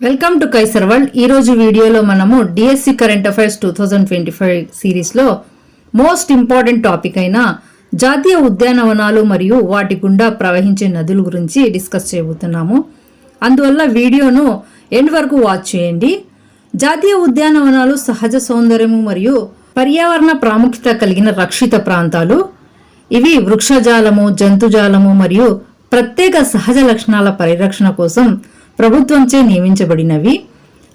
Welcome to Kaiser world. ఈ రోజు వీడియోలో మనము DSC current affairs two thousand twenty five సిరీస్లో మోస్ట్ ఇంపార్టెంట్ టాపిక్ అయిన జాతీయ ఉద్యానవనాలు మరియు వాటి గుండా ప్రవహించే నదుల గురించి డిస్కస్ చేయబోతున్నాము. అందువల్ల వీడియోను ఎండ్ వరకు వాచ్ చేయండి. జాతీయ ఉద్యానవనాలు సహజ సౌందర్యము మరియు పర్యావరణ ప్రాముఖ్యత కలిగిన రక్షిత ప్రాంతాలు. ఇవి వృక్షజాలము జంతుజాలము మరియు ప్రత్యేక సహజ లక్షణాల పరిరక్షణ కోసం ప్రభుత్వంచే నియమించబడినవి.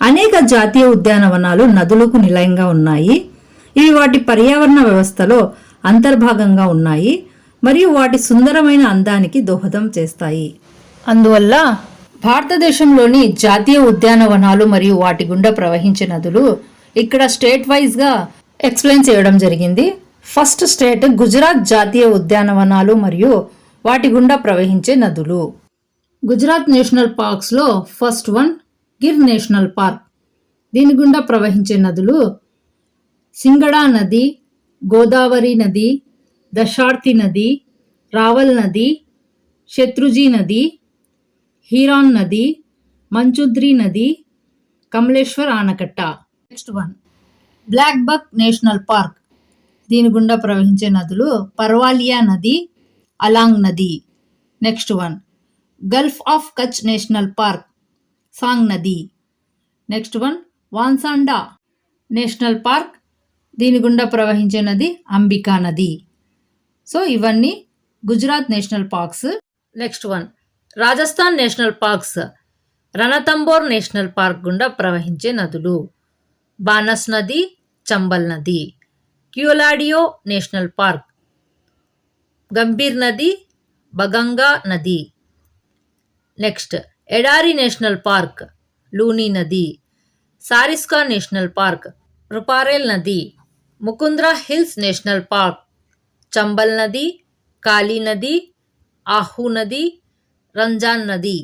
అనేక జాతీయ ఉద్యానవనాలు నదులకు నిలయంగా ఉన్నాయి. ఇవి వాటి పర్యావరణ వ్యవస్థలో అంతర్భాగంగా ఉన్నాయి మరియు వాటి సుందరమైన అందానికి దోహదం చేస్తాయి. అందువల్ల భారతదేశంలోని జాతీయ ఉద్యానవనాలు మరియు వాటి గుండా ప్రవహించే నదులు ఇక్కడ స్టేట్ వైజ్గా ఎక్స్ప్లెయిన్ చేయడం జరిగింది. ఫస్ట్ స్టేట్ గుజరాత్ జాతీయ ఉద్యానవనాలు మరియు వాటి గుండా ప్రవహించే నదులు. Gujarat national పార్క్స్లో first one Gir national park. దీని గుండా ప్రవహించే నదులు సింగడా నది గోదావరి నది దశార్తి నది రావల్ నది శత్రుజీ నది హీరాన్ నది మంచుద్రి నది కమలేశ్వర్ ఆనకట్ట. Next one black buck national park. దీని గుండా ప్రవహించే నదులు పర్వాలియా నది అలాంగ్ నది. Next one gulf of Kutch national park song నది next one Vansda national park దీని గుండా ప్రవహించే నది అంబికా నది. సో ఇవన్నీ Gujarat national parks next one Rajasthan national parks Ranthambore national park గుండా ప్రవహించే నదులు. బానస్ నది చంబల్ నది క్యూలాడియో నేషనల్ పార్క్ గంభీర్ నది బగంగా నది నెక్స్ట్ ఎడారి నేషనల్ పార్క్ లూని నది సారిస్కా నేషనల్ పార్క్ రుపారేల్ నది Mukundra hills national park Chambal నది కాళీ నది ఆహు నది రంజాన్ నది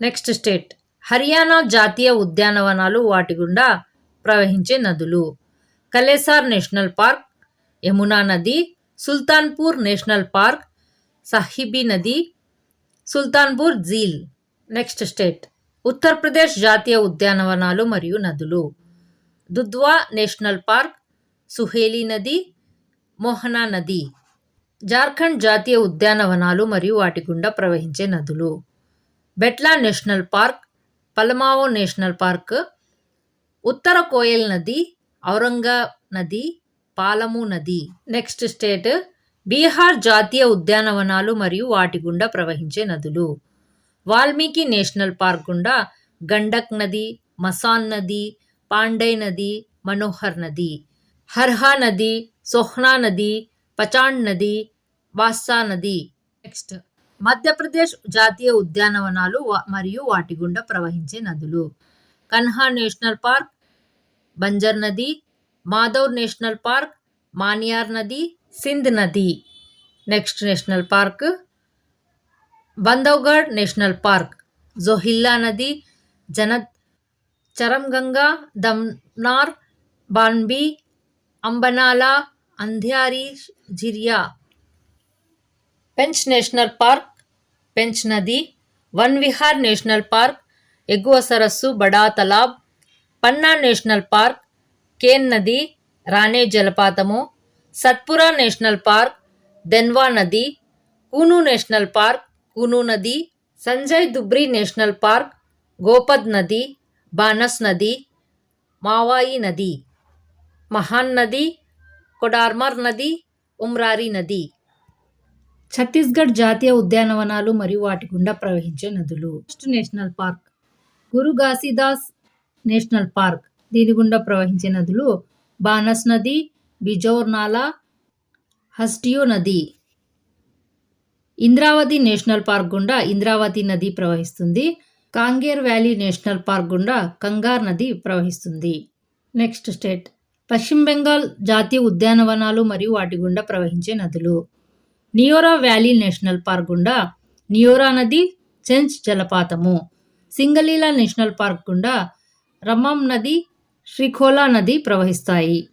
నెక్స్ట్ స్టేట్ హర్యానా జాతీయ ఉద్యానవనాలు వాటి గుండా ప్రవహించే నదులు కలేసార్ నేషనల్ పార్క్ యమునా నది సుల్తాన్పూర్ నేషనల్ పార్క్ సాహిబీ నది సుల్తాన్పూర్ జీల్. Next state. ఉత్తరప్రదేశ్ జాతీయ ఉద్యానవనాలు మరియు నదులు. దుద్వా నేషనల్ పార్క్ సుహేలి నది మోహనా నది. జార్ఖండ్ జాతీయ ఉద్యానవనాలు మరియు వాటి గుండా ప్రవహించే నదులు. Betla national park Palamau national park. ఉత్తర కోయల్ నది ఔరంగా నది పాలము నది. Next state. బీహార్ జాతీయ ఉద్యానవనాలు మరియు వాటి గుండా ప్రవహించే నదులు. వాల్మీకి నేషనల్ పార్క్ గుండా గండక్ నది మసాన్ నది పాండై నది మనోహర్ నది హర్హా నది సోహ్నా నది పచాండ్ నది వాస్సా నది. నెక్స్ట్ మధ్యప్రదేశ్ జాతీయ ఉద్యానవనాలు మరియు వాటి గుండా ప్రవహించే నదులు. కన్హా నేషనల్ పార్క్ బంజర్ నది మాధవ్ నేషనల్ పార్క్ మానియార్ నది సింధ్ నది next national park Bandhavgarh national park Johilla నది జనత్ చరంగంగా దమ్నార్ బాన్బి అంబనాలా అంధ్యారి జిరియా పెంచ్ నేషనల్ పార్క్ పెంచ్ నది వన్ విహార్ నేషనల్ పార్క్ ఎగువ సరస్సు బడా తలాబ్ పన్నా నేషనల్ పార్క్ కేన్ నది రాణే జలపాతము సత్పురా నేషనల్ పార్క్ దెన్వా నది కూను నేషనల్ పార్క్ కూను నది సంజయ్ దుబ్రి నేషనల్ పార్క్ గోపద్ నది బానస్ నది మావాయి నది మహాన్ నది కొడార్మర్ నది ఉమ్రారి నది. ఛత్తీస్గఢ్ జాతీయ ఉద్యానవనాలు మరియు వాటి గుండా ప్రవహించే నదులు. First national park. Guru Ghasidas national park. దీని గుండా ప్రవహించే నదులు బానస్ నది బిజోర్నాలా హస్టియో నది ఇంద్రావతి నేషనల్ పార్క్ గుండా ఇంద్రావతి నది ప్రవహిస్తుంది. కాంగేర్ వ్యాలీ నేషనల్ పార్క్ గుండా కంగార్ నది ప్రవహిస్తుంది. Next state. పశ్చిమ బెంగాల్ జాతీయ ఉద్యానవనాలు మరియు వాటి గుండా ప్రవహించే నదులు. నియోరా వ్యాలీ నేషనల్ పార్క్ గుండా నియోరా నది చెంచ్ జలపాతము. సింగలీలా నేషనల్ పార్క్ గుండా రమ్మం నది శ్రీఖోలా నది ప్రవహిస్తాయి.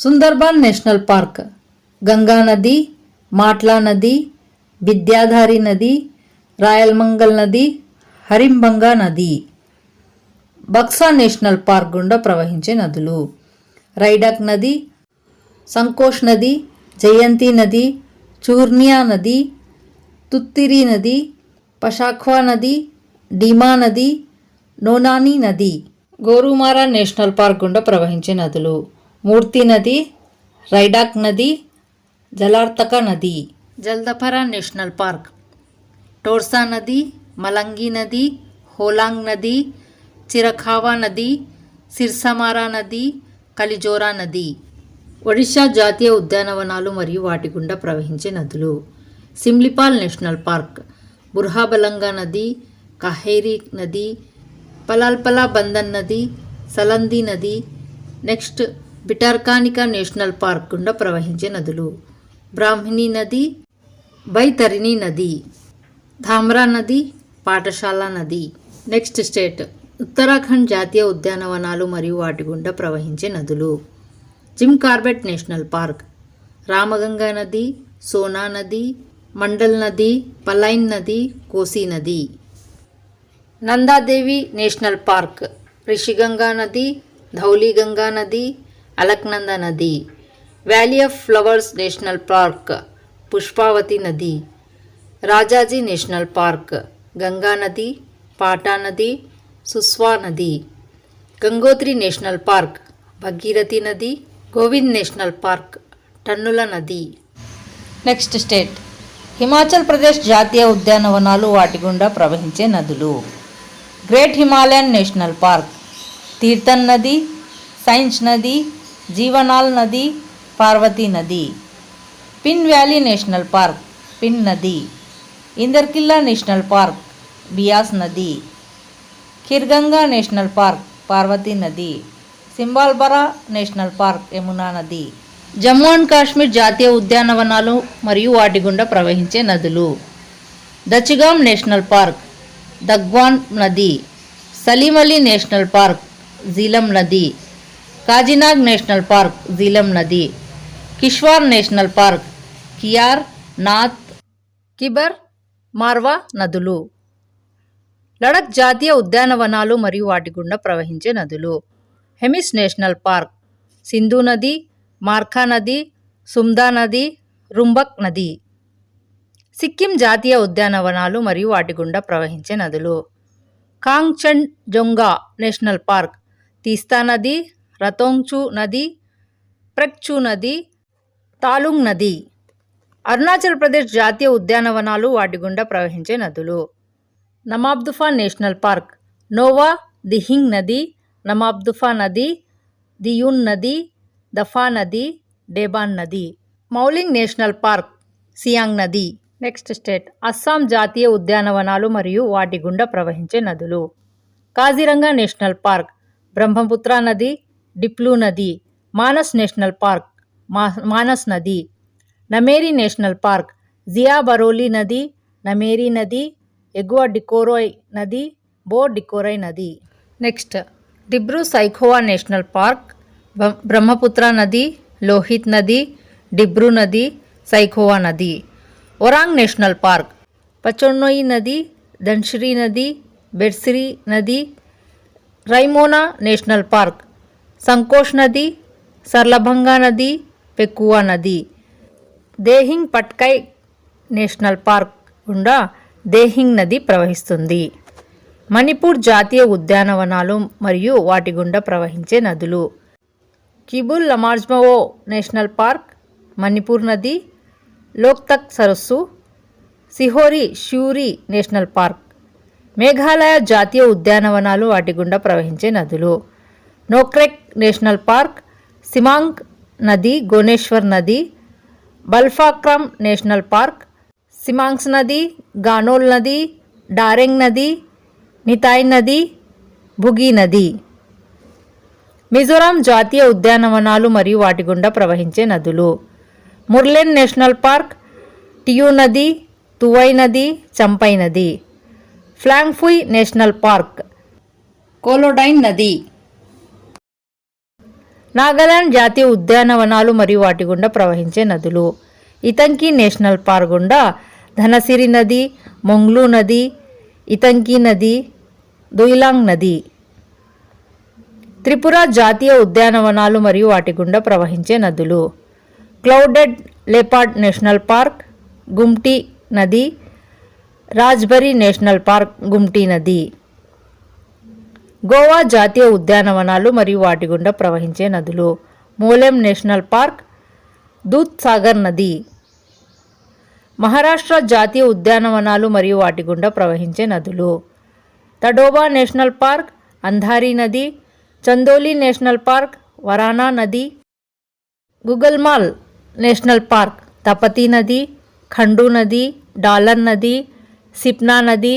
సుందర్బాన్ నేషనల్ పార్క్ గంగా నది మాట్లా నది విద్యాధారి నది రాయల్మంగల్ నది హరింబంగా నది. బక్సా నేషనల్ పార్క్ గుండా ప్రవహించే నదులు. రైడక్ నది సంకోష్ నది జయంతి నది చూర్నియా నది తుత్తిరి నది పషాఖ్వా నది డీమా నది నోనాని నది. గోరుమారా నేషనల్ పార్క్ గుండా ప్రవహించే నదులు. మూర్తి నది రైడాక్ నది జలార్థక నది. జల్దపరా నేషనల్ పార్క్. టోర్సా నది మలంగి నది హోలాంగ్ నది చిరఖావా నది సిర్సమారా నది కలిజోరా నది. ఒడిశా జాతీయ ఉద్యానవనాలు మరియు వాటి గుండా ప్రవహించే నదులు. Simlipal national park. బుర్హాబలంగా నది కహేరి నది పలాల్పలా బందన్ నది సలంది నది నెక్స్ట్ బిటార్కానికా నేషనల్ పార్క్ గుండా ప్రవహించే నదులు. బ్రాహ్మిణి నది బైతరిణి నది ధామ్రా నది పాఠశాల నది. Next state. ఉత్తరాఖండ్ జాతీయ ఉద్యానవనాలు మరియు వాటి గుండా ప్రవహించే నదులు. Jim Corbett national park. Ramganga నది సోనా నది మండల్ నది పలైన్ నది కోసి నది. Nanda Devi national park. రిషిగంగా నది ధౌలిగంగా నది అలక్నంద నది valley of flowers national park Pushpavati నది రాజాజీ నేషనల్ పార్క్ గంగా నది పాటా నది సుస్వా నది గంగోత్రి నేషనల్ పార్క్ భగీరథి నది గోవింద్ నేషనల్ పార్క్ టన్నుల నది. Next state. హిమాచల్ ప్రదేశ్ జాతీయ ఉద్యానవనాలు వాటి గుండా ప్రవహించే నదులు. Great Himalayan national park Tirthan నది సైన్స్ నది జీవనాల్ నది పార్వతీ నది Pin valley national park Pin నది ఇందర్కిల్లా నేషనల్ పార్క్ బియాస్ నది ఖిర్గంగా నేషనల్ పార్క్ పార్వతీ నది సింబాల్బరా నేషనల్ పార్క్ యమునా నది జమ్మూ అండ్ కాశ్మీర్ జాతీయ ఉద్యానవనాలు మరియు వాటి గుండా ప్రవహించే నదులు దచిగాం నేషనల్ పార్క్ దగ్వాన్ నది సలీం అలీ నేషనల్ పార్క్ జీలం నది కాజినాగ్ నేషనల్ పార్క్ జీలం నది కిష్వార్ నేషనల్ పార్క్ కియార్ నాథ్ కిబర్ మార్వా నదులు. లడక్ జాతీయ ఉద్యానవనాలు మరియు వాటి గుండా ప్రవహించే నదులు. హెమిస్ నేషనల్ పార్క్ సింధు నది మార్ఖా నది సుమ్దా నది రుంబక్ నది. సిక్కిం జాతీయ ఉద్యానవనాలు మరియు వాటి గుండా ప్రవహించే నదులు. కాంగ్చండ్ జొంగా నేషనల్ పార్క్ తీస్తా నది రతోంగ్చు నది ప్రక్చు నది తాలుంగ్ నది. అరుణాచల్ ప్రదేశ్ జాతీయ ఉద్యానవనాలు వాటి గుండా ప్రవహించే నదులు. నమాబ్దుఫా నేషనల్ పార్క్ నోవా దిహింగ్ నది నమాబ్దుఫా నది దియున్ నది దఫా నది డేబాన్ నది. మౌలింగ్ నేషనల్ పార్క్ సియాంగ్ నది. నెక్స్ట్ స్టేట్ అస్సాం జాతీయ ఉద్యానవనాలు మరియు వాటి గుండా ప్రవహించే నదులు. కాజిరంగా నేషనల్ పార్క్ బ్రహ్మపుత్ర నది డిప్లూ నది మానస్ నేషనల్ పార్క్ మా మానస్ నది నమేరి నేషనల్ పార్క్ జియా బరోలి నది నమేరి నది ఎగువ డికోరోయ్ నది బో డికోరై నది next Dibru Saikhowa national park బ్ర- బ్రహ్మపుత్ర నది లోహిత్ నది డిబ్రూ నది సైఖోవా నది ఒరాంగ్ నేషనల్ పార్క్ పచొన్నోయి నది ధన్షిరి నది బెర్సిరి నది రైమోనా నేషనల్ పార్క్ సంకోష్ నది సర్లభంగా నది పెక్కువా నది. దేహింగ్ పట్కై నేషనల్ పార్క్ గుండా దేహింగ్ నది ప్రవహిస్తుంది. మణిపూర్ జాతీయ ఉద్యానవనాలు మరియు వాటి గుండా ప్రవహించే నదులు. కిబుల్ లమార్జ్మవో నేషనల్ పార్క్ మణిపూర్ నది లోక్తక్ సరస్సు సిహోరి షూరి నేషనల్ పార్క్. మేఘాలయ జాతీయ ఉద్యానవనాలు వాటి గుండా ప్రవహించే నదులు. నోక్రెక్ నేషనల్ పార్క్ సిమాంగ్ నది గోనేశ్వర్ నది బల్ఫాక్రమ్ నేషనల్ పార్క్ సిమాంగ్స్ నది గానోల్ నది డారెంగ్ నది నితాయ్ నది భుగి నది. మిజోరాం జాతీయ ఉద్యానవనాలు మరియు వాటి గుండా ప్రవహించే నదులు. ముర్లెన్ నేషనల్ పార్క్ టియు నది తువై నది చంపై నది. ఫ్లాంగ్ఫుయ్ నేషనల్ పార్క్ కోలోడైన్ నది. నాగాలాండ్ జాతీయ ఉద్యానవనాలు మరియు వాటి గుండా ప్రవహించే నదులు. ఇతంకి నేషనల్ పార్క్ గుండా ధనసిరి నది మొంగ్లు నది ఇతంకి నది దుయిలాంగ్ నది. త్రిపుర జాతీయ ఉద్యానవనాలు మరియు వాటి గుండా ప్రవహించే నదులు. Clouded leopard national park Gumti నది రాజ్బరీ నేషనల్ పార్క్ గుమ్టీ నది. గోవా జాతీయ ఉద్యానవనాలు మరియు వాటి గుండా ప్రవహించే నదులు. మూలెం నేషనల్ పార్క్ దూత్సాగర్ నది. మహారాష్ట్ర జాతీయ ఉద్యానవనాలు మరియు వాటి గుండా ప్రవహించే నదులు. తడోబా నేషనల్ పార్క్ అంధారీ నది. చందోలి నేషనల్ పార్క్ వరానా నది. గుగల్మాల్ నేషనల్ పార్క్ తపతి నది. ఖండు నది డాలర్ నది. సిప్నా నది.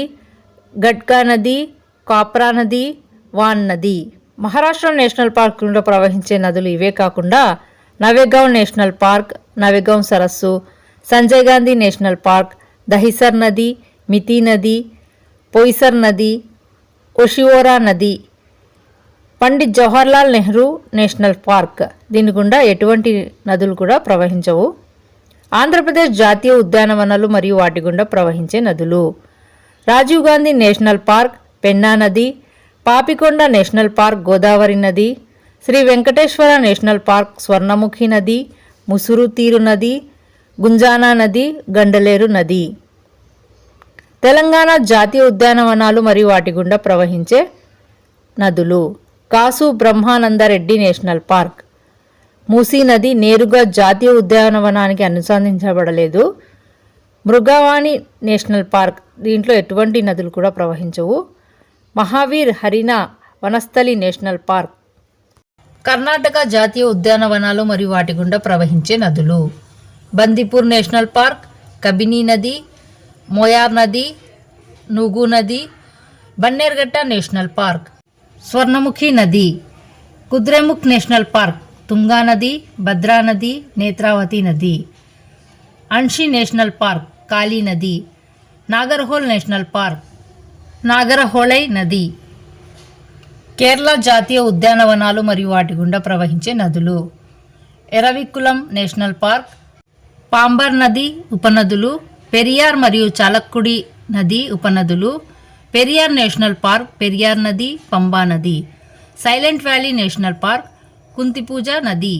గట్కా నది. కాప్రా నది. వాన్ నది. మహారాష్ట్ర నేషనల్ పార్క్ నుండి ప్రవహించే నదులు ఇవే కాకుండా నవేగావ్ నేషనల్ పార్క్ నవేగావ్ సరస్సు సంజయ్ గాంధీ నేషనల్ పార్క్ దహిసర్ నది మితి నది పోయిసర్ నది ఒషివోరా నది పండిత్ జవహర్లాల్ నెహ్రూ నేషనల్ పార్క్. దీని గుండా ఎటువంటి నదులు కూడా ప్రవహించవు. ఆంధ్రప్రదేశ్ జాతీయ ఉద్యానవనాలు మరియు వాటి గుండా ప్రవహించే నదులు. రాజీవ్ గాంధీ నేషనల్ పార్క్ పెన్నా నది పాపికొండ నేషనల్ పార్క్ గోదావరి నది శ్రీ వెంకటేశ్వర నేషనల్ పార్క్ స్వర్ణముఖి నది ముసురు తీరు నది గుంజానా నది గండలేరు నది. తెలంగాణ జాతీయ ఉద్యానవనాలు మరియు వాటి గుండా ప్రవహించే నదులు కాసు బ్రహ్మానందరెడ్డి నేషనల్ పార్క్. మూసీ నది నేరుగా జాతీయ ఉద్యానవనానికి అనుసంధించబడలేదు మృగవాణి నేషనల్ పార్క్ దీంట్లో ఎటువంటి నదులు కూడా ప్రవహించవు. Mahavir Harina Vanasthali national park. Karnataka జాతీయ ఉద్యానవనాలు మరియు వాటి గుండా ప్రవహించే నదులు. బందిపూర్ నేషనల్ పార్క్ కబినీ నది మోయార్ నది నుగు నది బన్నేర్గట్ట నేషనల్ పార్క్. స్వర్ణముఖి నది కుద్రేముఖ్ నేషనల్ పార్క్ తుంగా నది భద్రా నది నేత్రావతి నది. అన్షి నేషనల్ పార్క్ కాళీ నది నాగర్హోల్ నేషనల్ పార్క్. నాగరహోళై నది. కేరళ జాతీయ ఉద్యానవనాలు మరియు వాటి గుండా ప్రవహించే నదులు. ఎరవికులం నేషనల్ పార్క్ పాంబర్ నది ఉపనదులు పెరియార్ మరియు చాలక్కుడి నది ఉపనదులు పెరియార్ నేషనల్ పార్క్ పెరియార్ నది పంబా నది silent valley national park Kunthipuzha నది.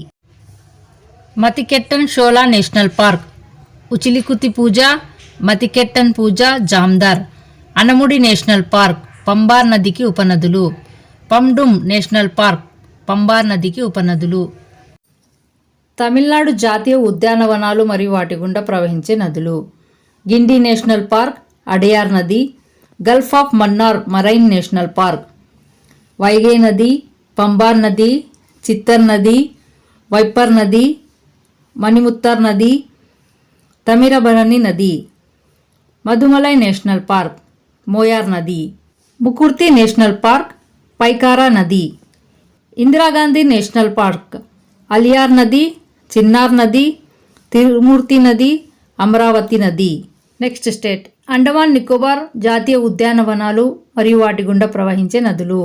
మతికెట్టన్ షోలా నేషనల్ పార్క్ ఉచిలికుతి పూజ మతికెట్టన్ పూజ జామ్దార్. అనముడి నేషనల్ పార్క్ పంబార్ నదికి ఉపనదులు. పండుమ్ నేషనల్ పార్క్ పంబార్ నదికి ఉపనదులు. తమిళనాడు జాతీయ ఉద్యానవనాలు మరియు వాటి గుండా ప్రవహించే నదులు. గిండి నేషనల్ పార్క్ అడయార్ నది gulf of Mannar marine national park. Vaigai నది పంబార్ నది చిత్తర్ నది వైపర్ నది మణిముత్తర్ నది తమిరబరణి నది. Mudumalai national park. మోయార్ నది ముకుర్తి నేషనల్ పార్క్ పైకారా నది ఇందిరాగాంధీ నేషనల్ పార్క్ అలియార్ నది చిన్నార్ నది తిరుమూర్తి నది అమరావతి నది. నెక్స్ట్ స్టేట్ అండమాన్ నికోబార్ జాతీయ ఉద్యానవనాలు మరియు వాటి గుండా ప్రవహించే నదులు.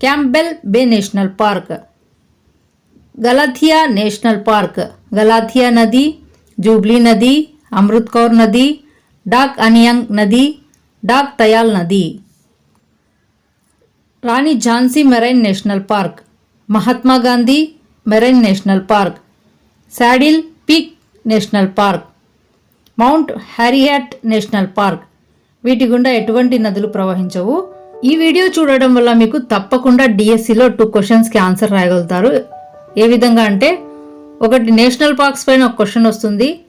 Campbell bay national park Galathea national park Galathea నది జూబ్లీ నది అమృత్ కౌర్ నది డాక్ అనియాంగ్ నది డాక్ తయాల్ నది. Rani Jhansi marine national park. Mahatma Gandhi marine national park. Saddle Peak national park. Mount Harriet national park. వీటి గుండా ఎటువంటి నదులు ప్రవహించవు? ఈ వీడియో చూడడం వల్ల మీకు తప్పకుండా డిఎస్సిలో టూ క్వశ్చన్స్కి ఆన్సర్ రాయగలుగుతారు. ఏ విధంగా అంటే ఒకటి నేషనల్ పార్క్స్ పైన ఒక క్వశ్చన్ వస్తుంది.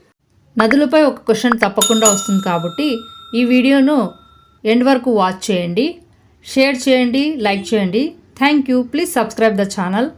నదులపై ఒక క్వశ్చన్ తప్పకుండా వస్తుంది కాబట్టి ఈ వీడియోను ఎండ్ వరకు వాచ్ చేయండి షేర్ చేయండి లైక్ చేయండి. Thank you please subscribe the channel